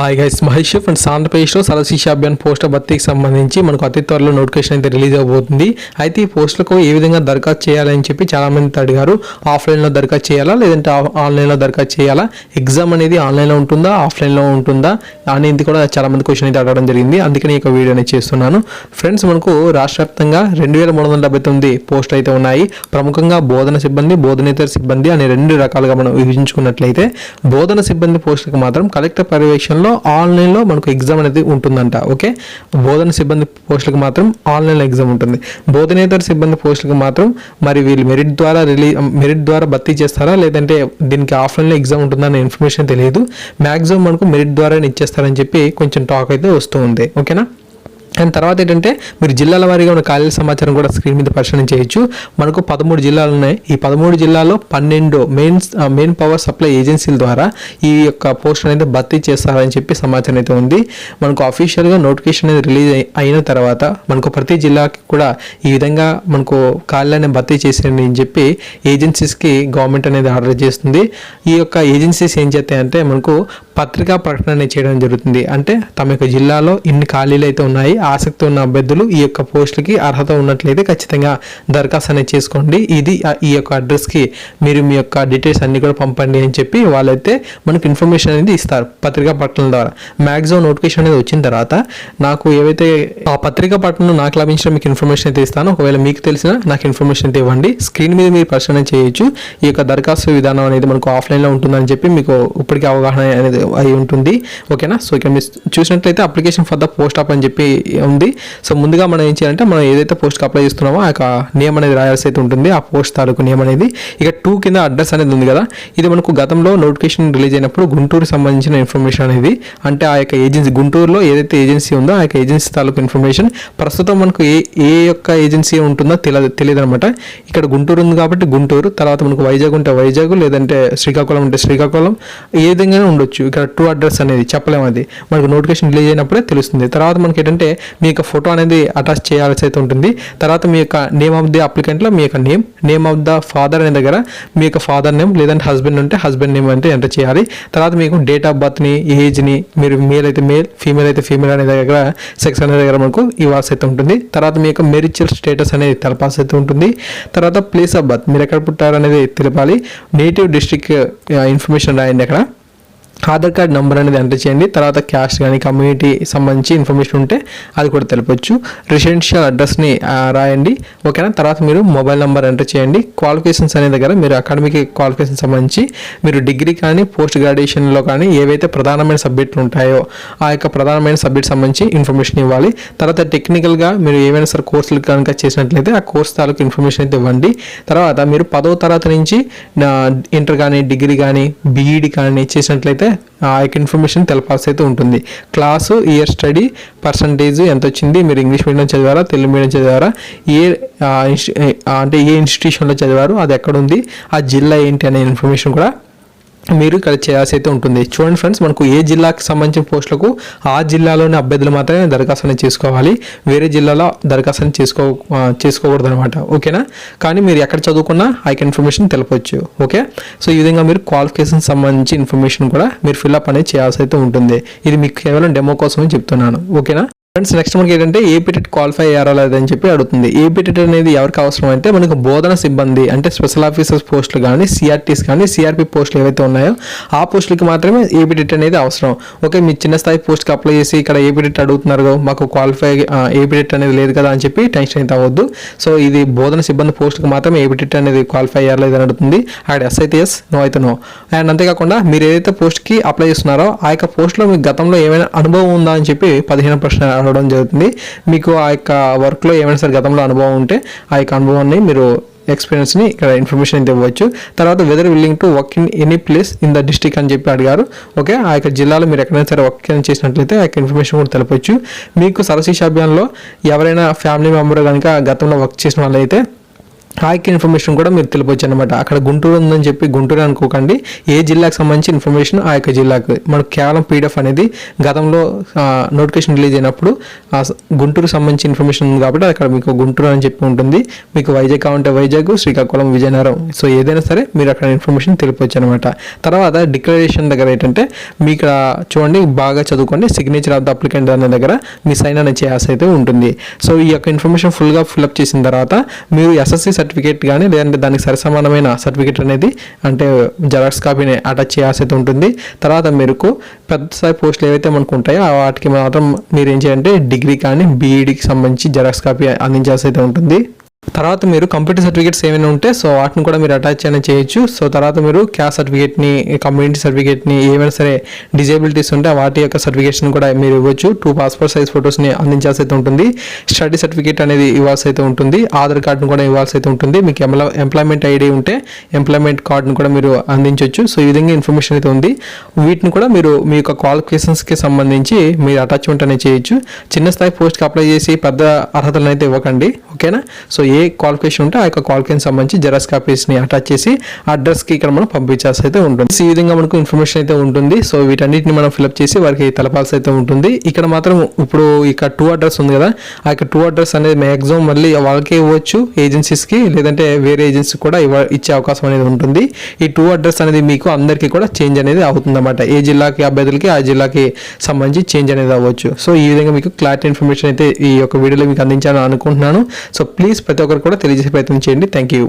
Hi guys Mahesh friends ఆంధ్రప్రదేశ్లో సరశిష Abhiyan poster భర్తీకి సంబంధించి మనకు అతి త్వరలో నోటిఫికేషన్ అయితే రిలీజ్ అవబోతుంది. అయితే ఈ పోస్టులకు ఏ విధంగా దరఖాస్తు చేయాలని చెప్పి చాలా మంది అడిగారు. ఆఫ్లైన్లో దరఖాస్తు చేయాలా? లేదంటే ఆన్లైన్లో దరఖాస్తు చేయాలా? ఎగ్జామ్ అనేది ఆన్లైన్లో ఉంటుందా? ఆఫ్లైన్లో ఉంటుందా? అనేది కూడా చాలా మంది క్వశ్చన్ అయితే అడగడం జరిగింది. అందుకని ఈ యొక్క వీడియో అనేది చేస్తున్నాను. ఫ్రెండ్స్ మనకు రాష్ట్ర వ్యాప్తంగా రెండు వేల మూడు వందల డెబ్బై తొమ్మిది పోస్టులు అయితే ఉన్నాయి. ప్రముఖంగా బోధన సిబ్బంది బోధనేతర సిబ్బంది అనే రెండు రకాలుగా మనం విభజించుకున్నట్లయితే బోధన సిబ్బంది పోస్టులకు మాత్రం కలెక్టర్ పర్యవేక్షణలో ఆన్లైన్లో మనకు ఎగ్జామ్ అనేది ఉంటుందంట ఓకే బోధన సిబ్బంది పోస్టులకు మాత్రం ఆన్లైన్లో ఎగ్జామ్ ఉంటుంది. బోధనేతర సిబ్బంది పోస్టులకు మాత్రం మరి వీళ్ళు మెరిట్ ద్వారా రిలీజ్ మెరిట్ ద్వారా భర్తీ చేస్తారా? లేదంటే దీనికి ఆఫ్లైన్లో ఎగ్జామ్ ఉంటుందన్న ఇన్ఫర్మేషన్ తెలియదు. మ్యాక్సిమం మనకు మెరిట్ ద్వారా ఇచ్చేస్తారని చెప్పి కొంచెం టాక్ అయితే వస్తూ ఉంది ఓకేనా అండ్ తర్వాత ఏంటంటే మీరు జిల్లాల వారీగా ఉన్న ఖాళీల సమాచారం కూడా స్క్రీన్ మీద పరిశీలన చేయొచ్చు. మనకు పదమూడు జిల్లాలు ఉన్నాయి. ఈ పదమూడు జిల్లాలో పన్నెండు మెయిన్ మెయిన్ పవర్ సప్లై ఏజెన్సీల ద్వారా ఈ యొక్క పోస్ట్ అనేది భర్తీ చేస్తారని చెప్పి సమాచారం అయితే ఉంది. మనకు అఫీషియల్గా నోటిఫికేషన్ అనేది రిలీజ్ అయిన తర్వాత మనకు ప్రతి జిల్లాకి కూడా ఈ విధంగా మనకు ఖాళీలను భర్తీ చేసేయండి అని చెప్పి ఏజెన్సీస్కి గవర్నమెంట్ అనేది ఆర్డర్ చేస్తుంది. ఈ యొక్క ఏజెన్సీస్ ఏం చేస్తాయంటే మనకు పత్రికా ప్రకటన అనేది చేయడం జరుగుతుంది. అంటే తమ యొక్క జిల్లాలో ఇన్ని ఖాళీలు అయితే ఉన్నాయి ఆసక్తి ఉన్న అభ్యర్థులు ఈ యొక్క పోస్టులకి అర్హత ఉన్నట్లయితే ఖచ్చితంగా దరఖాస్తు అనేది చేసుకోండి. ఇది ఈ యొక్క అడ్రస్కి మీరు మీ యొక్క డీటెయిల్స్ అన్ని కూడా పంపండి అని చెప్పి వాళ్ళైతే మనకు ఇన్ఫర్మేషన్ అనేది ఇస్తారు పత్రికా ప్రకటన ద్వారా. మ్యాక్సిమం నోటిఫికేషన్ అనేది వచ్చిన తర్వాత నాకు ఏవైతే ఆ పత్రికా ప్రకటన నాకు లభించిన మీకు ఇన్ఫర్మేషన్ అయితే ఇస్తాను. ఒకవేళ మీకు తెలిసిన నాకు ఇన్ఫర్మేషన్ అయితే ఇవ్వండి. స్క్రీన్ మీద మీరు పరిశీలన చేయొచ్చు. ఈ యొక్క దరఖాస్తు విధానం అనేది మనకు ఆఫ్లైన్లో ఉంటుందని చెప్పి మీకు ఇప్పటికీ అవగాహన అనేది అయి ఉంటుంది. ఓకేనా? సో ఇక్కడ మీరు చూసినట్లయితే application for the post of అని చెప్పి ఉంది. సో ముందుగా మనం ఏం చేయాలంటే మనం ఏదైతే పోస్ట్కి అప్లై చేస్తున్నామో ఆ యొక్క నేమ్ అనేది రాయాల్సి అయితే ఉంటుంది. ఆ పోస్ట్ తాలూకు నేమ్ అనేది. ఇక టూ కింద అడ్రస్ అనేది ఉంది కదా? ఇది మనకు గతంలో నోటిఫికేషన్ రిలీజ్ అయినప్పుడు గుంటూరు సంబంధించిన ఇన్ఫర్మేషన్ అనేది. అంటే ఆ యొక్క ఏజెన్సీ గుంటూరులో ఏదైతే ఏజెన్సీ ఉందో ఆ యొక్క ఏజెన్సీ తాలూకు ఇన్ఫర్మేషన్ ప్రస్తుతం మనకు ఏ ఏ యొక్క ఏజెన్సీ ఉంటుందో తెలియదు తెలియదు అనమాట ఇక్కడ గుంటూరు ఉంది కాబట్టి గుంటూరు. తర్వాత మనకు వైజాగ్ ఉంటే వైజాగ్ లేదంటే శ్రీకాకుళం ఉంటే శ్రీకాకుళం. ఏ విధంగానే ఉండొచ్చు. ఇక్కడ టూ అడ్రస్ అనేది చెప్పలేము అది. మనకు నోటిఫికేషన్ రిలీజ్ అయినప్పుడే తెలుస్తుంది. తర్వాత మనకి ఏంటంటే మీ యొక్క ఫోటో అనేది అటాచ్ చేయాల్సి అయితే ఉంటుంది. తర్వాత మీ యొక్క నేమ్ ఆఫ్ ది అప్లికెంట్లో మీ యొక్క name name of the father అనే దగ్గర మీ యొక్క ఫాదర్ నేమ్ లేదంటే హస్బెండ్ ఉంటే హస్బెండ్ నేమ్ అంటే ఎంటర్ చేయాలి. తర్వాత మీకు డేట్ ఆఫ్ బర్త్ని ఏజ్ని మీరు మేల్ అయితే మేల్ ఫీమేల్ అయితే ఫీమేల్ అనే దగ్గర సెక్స్ అనే దగ్గర మనకు ఇవ్వాల్సి అయితే ఉంటుంది. తర్వాత మీ యొక్క మెరిచువల్ స్టేటస్ అనేది తెలపాల్సి అయితే ఉంటుంది. తర్వాత ప్లేస్ ఆఫ్ బర్త్ మీరు ఎక్కడ పుట్టారు అనేది తెలపాలి నేటివ్ డిస్ట్రిక్ట్ ఇన్ఫర్మేషన్ రాయండి అక్కడ. ఆధార్ కార్డ్ నెంబర్ అనేది ఎంటర్ చేయండి. తర్వాత క్యాస్ట్ కానీ కమ్యూనిటీ సంబంధించి ఇన్ఫర్మేషన్ ఉంటే అది కూడా తెలపచ్చు. రెసిడెన్షియల్ అడ్రస్ని రాయండి. ఓకేనా? తర్వాత మీరు మొబైల్ నెంబర్ ఎంటర్ చేయండి. క్వాలిఫికేషన్స్ అనే దగ్గర మీరు అకాడమిక్ క్వాలిఫికేషన్ సంబంధించి మీరు డిగ్రీ కానీ పోస్ట్ గ్రాడ్యుయేషన్లో కానీ ఏవైతే ప్రధానమైన సబ్జెక్టులు ఉంటాయో ఆ యొక్క ప్రధానమైన సబ్జెక్ట్ సంబంధించి ఇన్ఫర్మేషన్ ఇవ్వాలి. తర్వాత టెక్నికల్గా మీరు ఏమైనా సరే కోర్సులు కనుక చేసినట్లయితే ఆ కోర్స్ తాలూకు ఇన్ఫర్మేషన్ అయితే ఇవ్వండి. తర్వాత మీరు పదవ తరగతి నుంచి ఇంటర్ కానీ డిగ్రీ కానీ బీఈడి కానీ చేసినట్లయితే ఆ యొక్క ఇన్ఫర్మేషన్ తెలపాల్సి అయితే ఉంటుంది. క్లాసు ఇయర్ స్టడీ పర్సంటేజ్ ఎంత వచ్చింది మీరు ఇంగ్లీష్ మీడియం చదివారా తెలుగు మీడియం చదివారా ఏ అంటే ఏ ఇన్స్టిట్యూషన్లో చదివారు అది ఎక్కడ ఉంది ఆ జిల్లా ఏంటి అనే ఇన్ఫర్మేషన్ కూడా మీరు ఇక్కడ చేయాల్సి అయితే ఉంటుంది. చూడండి ఫ్రెండ్స్ మనకు ఏ జిల్లాకి సంబంధించిన పోస్టులకు ఆ జిల్లాలోని అభ్యర్థులు మాత్రమే దరఖాస్తు చేసుకోవాలి. వేరే జిల్లాలో దరఖాస్తు చేసుకో చేసుకోకూడదు అనమాట ఓకేనా? కానీ మీరు ఎక్కడ చదువుకున్నా ఆ ఇన్ఫర్మేషన్ తెలపవచ్చు ఓకే? సో ఈ విధంగా మీరు క్వాలిఫికేషన్ సంబంధించి ఇన్ఫర్మేషన్ కూడా మీరు ఫిల్అప్ అనేది చేయాల్సి అయితే ఉంటుంది. ఇది మీకు కేవలం డెమో కోసమే చెప్తున్నాను. ఓకేనా? ఫ్రెండ్స్ నెక్స్ట్ మనకి ఏంటంటే ఏపీటెట్ క్వాలిఫై అయ్యారా లేదని చెప్పి అడుగుతుంది. ఏపీటెట్ అనేది ఎవరికి అవసరం అంటే మనకు బోధన సిబ్బంది అంటే స్పెషల్ ఆఫీసర్స్ పోస్టులు కానీ సిఆర్టీస్ కానీ సిఆర్పి పోస్టులు ఏవైతే ఉన్నాయో ఆ పోస్టులకి మాత్రమే ఏపీటెట్ అనేది అవసరం. ఓకే మీ చిన్న స్థాయి పోస్ట్కి అప్లై చేసి ఇక్కడ ఏపీటెట్ అడుగుతున్నారు మాకు క్వాలిఫై ఏపీటెట్ అనేది లేదు కదా అని చెప్పి టెన్షన్ అయితే అవ్వద్దు. సో ఇది బోధన సిబ్బంది పోస్టుకి మాత్రమే ఏపీటెట్ అనేది క్వాలిఫై అయ్యారా లేదని అడుగుతుంది. అక్కడ ఎస్ అయితే ఎస్ నో అయితే నో అండ్ అంతేకాకుండా మీరు ఏదైతే పోస్ట్కి అప్లై చేస్తున్నారో ఆ యొక్క పోస్ట్లో మీకు గతంలో ఏమైనా అనుభవం ఉందా అని చెప్పి పదిహేను ప్రశ్న రావడం జరుగుతుంది. మీకు ఆ యొక్క వర్క్లో ఏమైనా సరే గతంలో అనుభవం ఉంటే ఆ యొక్క అనుభవాన్ని మీరు ఎక్స్పీరియన్స్ని ఇక్కడ ఇన్ఫర్మేషన్ అయితే ఇవ్వచ్చు. తర్వాత whether willing to work in any place in the district అని చెప్పి అడిగారు. ఓకే ఆ యొక్క జిల్లాలో మీరు ఎక్కడైనా సరే వర్క్ చేసినట్లయితే ఆ యొక్క ఇన్ఫర్మేషన్ కూడా తెలపచ్చు. మీకు సరశిష అభియాన్లో ఎవరైనా ఫ్యామిలీ మెంబర్ కనుక గతంలో వర్క్ చేసిన వాళ్ళైతే హాయికి ఇన్ఫర్మేషన్ కూడా మీరు తెలిపొచ్చు అనమాట అక్కడ గుంటూరు ఉందని చెప్పి గుంటూరు అనుకోకండి. ఏ జిల్లాకు సంబంధించి ఇన్ఫర్మేషన్ ఆ యొక్క జిల్లాకు. మనకు కేవలం పీడిఎఫ్ అనేది గతంలో నోటిఫికేషన్ రిలీజ్ అయినప్పుడు గుంటూరు సంబంధించి ఇన్ఫర్మేషన్ ఉంది కాబట్టి అక్కడ మీకు గుంటూరు అని చెప్పి ఉంటుంది. మీకు వైజాగ్ కావాలంటే వైజాగ్ శ్రీకాకుళం విజయనగరం. సో ఏదైనా సరే మీరు అక్కడ ఇన్ఫర్మేషన్ తెలిపొచ్చు అనమాట తర్వాత డిక్లరేషన్ దగ్గర ఏంటంటే మీ ఇక్కడ చూడండి బాగా చదువుకోండి. సిగ్నేచర్ ఆఫ్ ద అప్లికెంట్ అనే దగ్గర మీ సైన్ అనే చేయాల్సి అయితే ఉంటుంది. సో ఈ యొక్క ఇన్ఫర్మేషన్ ఫుల్గా ఫిల్అప్ చేసిన తర్వాత మీరు ఎస్ఎస్సి సర్టిఫికేట్ సర్టిఫికేట్ కానీ లేదంటే దానికి సరిసమానమైన సర్టిఫికేట్ అనేది అంటే జెరాక్స్ కాపీని అటాచ్ చేయాల్సి అయితే ఉంటుంది. తర్వాత మీరు పెద్ద స్థాయి పోస్టులు ఏవైతే మనకు ఉంటాయో వాటికి మాత్రం మీరు ఏం చేయాలంటే డిగ్రీ కానీ బీఈడికి సంబంధించి జెరాక్స్ కాపీ అందించాల్సి అయితే ఉంటుంది. తర్వాత మీరు కంప్యూటర్ సర్టిఫికేట్స్ ఏమైనా ఉంటే సో వాటిని కూడా మీరు అటాచ్ అయినా చేయొచ్చు. సో తర్వాత మీరు క్యాస్ట్ సర్టిఫికేట్ని కమ్యూనిటీ సర్టిఫికేట్ని ఏమైనా సరే డిజేబిలిటీస్ ఉంటే వాటి యొక్క సర్టిఫికేషన్ కూడా మీరు ఇవ్వచ్చు. టూ పాస్పోర్ట్ సైజ్ ఫొటోస్ని అందించాల్సి అయితే ఉంటుంది. స్టడీ సర్టిఫికేట్ అనేది ఇవ్వాల్సి అయితే ఉంటుంది. ఆధార్ కార్డును కూడా ఇవ్వాల్సి అయితే ఉంటుంది. మీకు ఎంప్లాయ్మెంట్ ఐడి ఉంటే ఎంప్లాయ్మెంట్ కార్డును కూడా మీరు అందించవచ్చు సో ఈ విధంగా ఇన్ఫర్మేషన్ అయితే ఉంది. వీటిని కూడా మీరు మీ యొక్క క్వాలిఫికేషన్స్కి సంబంధించి మీరు అటాచ్మెంట్ అనేది చేయొచ్చు. చిన్న స్థాయి పోస్ట్కి అప్లై చేసి పెద్ద అర్హతలను అయితే ఇవ్వకండి. ఓకేనా? సో ఏ ఏ క్వాలిఫికేషన్ ఉంటే ఆ యొక్క క్వాలిఫికేషన్ సంబంధించి జెరాక్స్ కాపీస్ని అటాచ్ చేసి అడ్రస్కి ఇక్కడ మనం పంపించాల్సి అయితే ఉంటుంది. సో ఈ విధంగా మనకు ఇన్ఫర్మేషన్ అయితే ఉంటుంది. సో వీటన్నిటిని మనం ఫిల్అప్ చేసి వారికి తెలపాల్సి అయితే ఉంటుంది. ఇక్కడ మాత్రం ఇప్పుడు ఇక టూ అడ్రస్ ఉంది కదా ఆ యొక్క టూ అడ్రస్ అనేది మ్యాక్సిమం మళ్ళీ వాళ్ళకే ఇవ్వచ్చు ఏజెన్సీస్కి లేదంటే వేరే ఏజెన్సీ కూడా ఇవ్వ ఇచ్చే అవకాశం అనేది ఉంటుంది. ఈ టూ అడ్రస్ అనేది మీకు అందరికీ కూడా చేంజ్ అనేది అవుతుందన్నమాట. ఏ జిల్లాకి అభ్యర్థులకి ఆ జిల్లాకి సంబంధించి చేంజ్ అనేది అవ్వచ్చు. సో ఈ విధంగా మీకు క్లారిటీ ఇన్ఫర్మేషన్ అయితే ఈ యొక్క వీడియోలో మీకు అందించాలని అనుకుంటున్నాను. సో ప్లీజ్ ప్రతి ప్రతి ఒక్కరు కూడా తెలియజేసే ప్రయత్నం చేయండి. Thank you